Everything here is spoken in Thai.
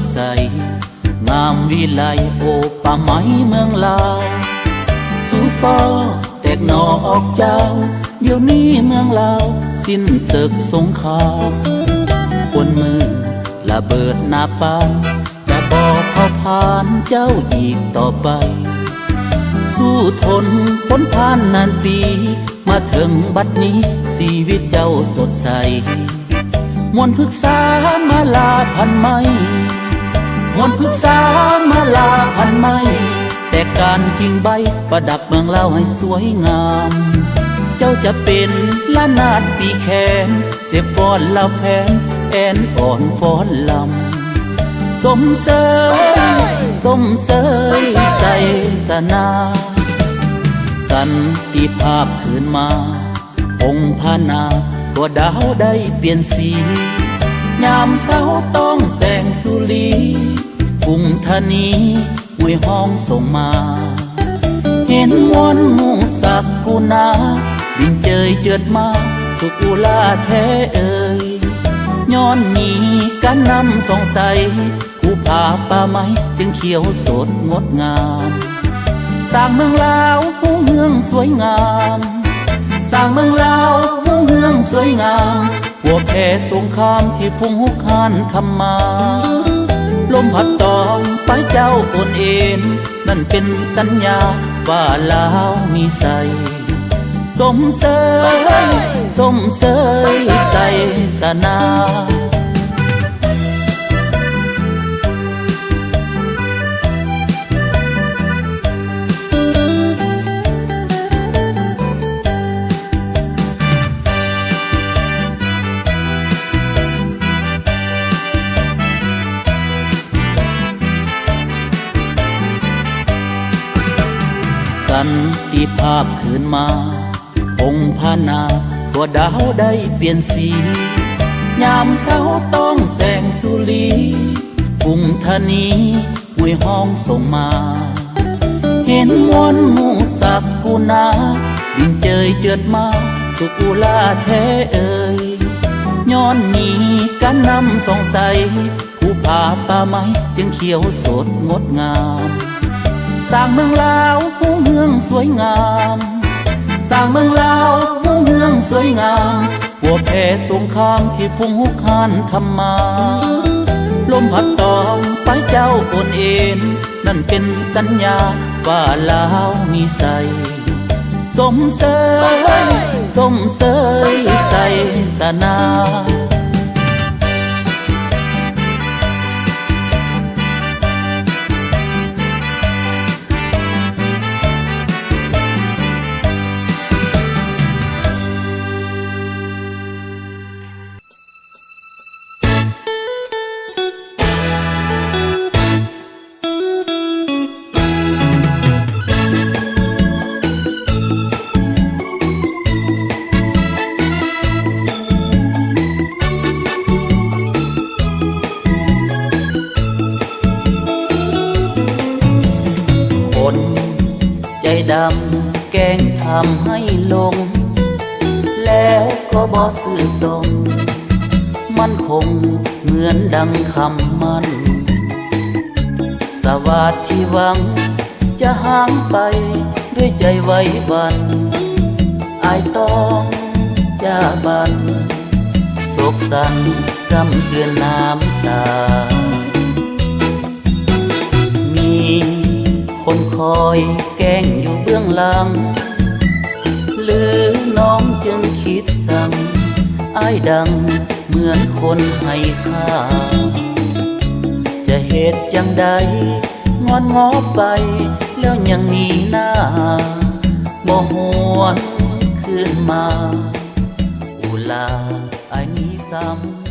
ดใส งามวิไลโอป่าไม้เมืองลาวสู้ซอแตกหนอออกเจ้า เดี๋ยวนี้เมืองลาว สิ้นศึกสงครามปวนมือระเบิดหนาปานจะบอกเขาผ่านเจ้าอีกต่อไป สู้ทนพ้นผ่านนานปี มาถึงบัดนี้ชีวิตเจ้าสดใส มวนพึกษามาลาพันไม้มนพึกษามาลาพันไม้แต่การกิ่งใบประดับเมืองเล่าให้สวยงาม เจ้าจะเป็นละนาดปีแขน เสียฟ้อนเล่าแผนแอนอ่อนฟ้อนลำสมเสยสมเสยใส่สนาสันติภาพคืนมา องค์พนา ตัวดาวได้เปลี่ยนสี ยามเศร้าต้องแสงสุรีพุ่งธนีหวยห้องส่งมา เห็นมวนมูสักกุนา บินเจยเจิดมา สุกุลาแท้เอ่ยย้อนนี้กันนำสงสัยผู้พาป่าไม้จึงเขียวสดงดงาม สร้างเมืองลาวผู้เมืองสวยงาม สร้างเมืองลาว สวยงามหัวแพ้สงครามที่พุ่งหุกคานทำมา ลมพัดตองไปเจ้าโอนเอ็นนั่นเป็นสัญญาว่าลาวมีใสสมเสยสมเสยใส่สนา สันติภาพคืนมา องค์พานาตัวดาวได้เปลี่ยนสี ยามเศร้าต้องแสงสุรีพุ่งธนีหวยห้องส่งมา เห็นมวนมูสักกุนาบินเจยเจิดมา สุกุลาแท้เอ่ยย้อนนี้กันนำสงสัยผู้พาป่าไม้จึงเขียวสดงดงาม สร้างเมืองลาวผู้เมือง สวยงาม สร้างเมืองลาวผู้เมืองสวยงามหัวแพ้สงครามที่พุ่งหุกคานทำมา ลมพัดตองไปเจ้าโอนเอ็นนั่นเป็นสัญญาว่าลาวมีใสสมเสยสมเสยใส่สนา ดำแกงทำให้ลง แล้วก็บอสื่อตรงมันคงเหมือนดังคำมัน สวัสดีหวัง จะห่างไปด้วยใจไว้วันอายต้องจะบันโศกสันกำเกลือนน้ำตา มี คนคอยแกล้งอยู่เบื้องหลัง หรือน้องจึงคิดสั่งอายดังเหมือนคนให้ค่า จะเหตุจังใดงอนงอไป แล้วยังหนีหน้าบ่หวนคืนมา อุลาไอ้ายนี้ซ้ำ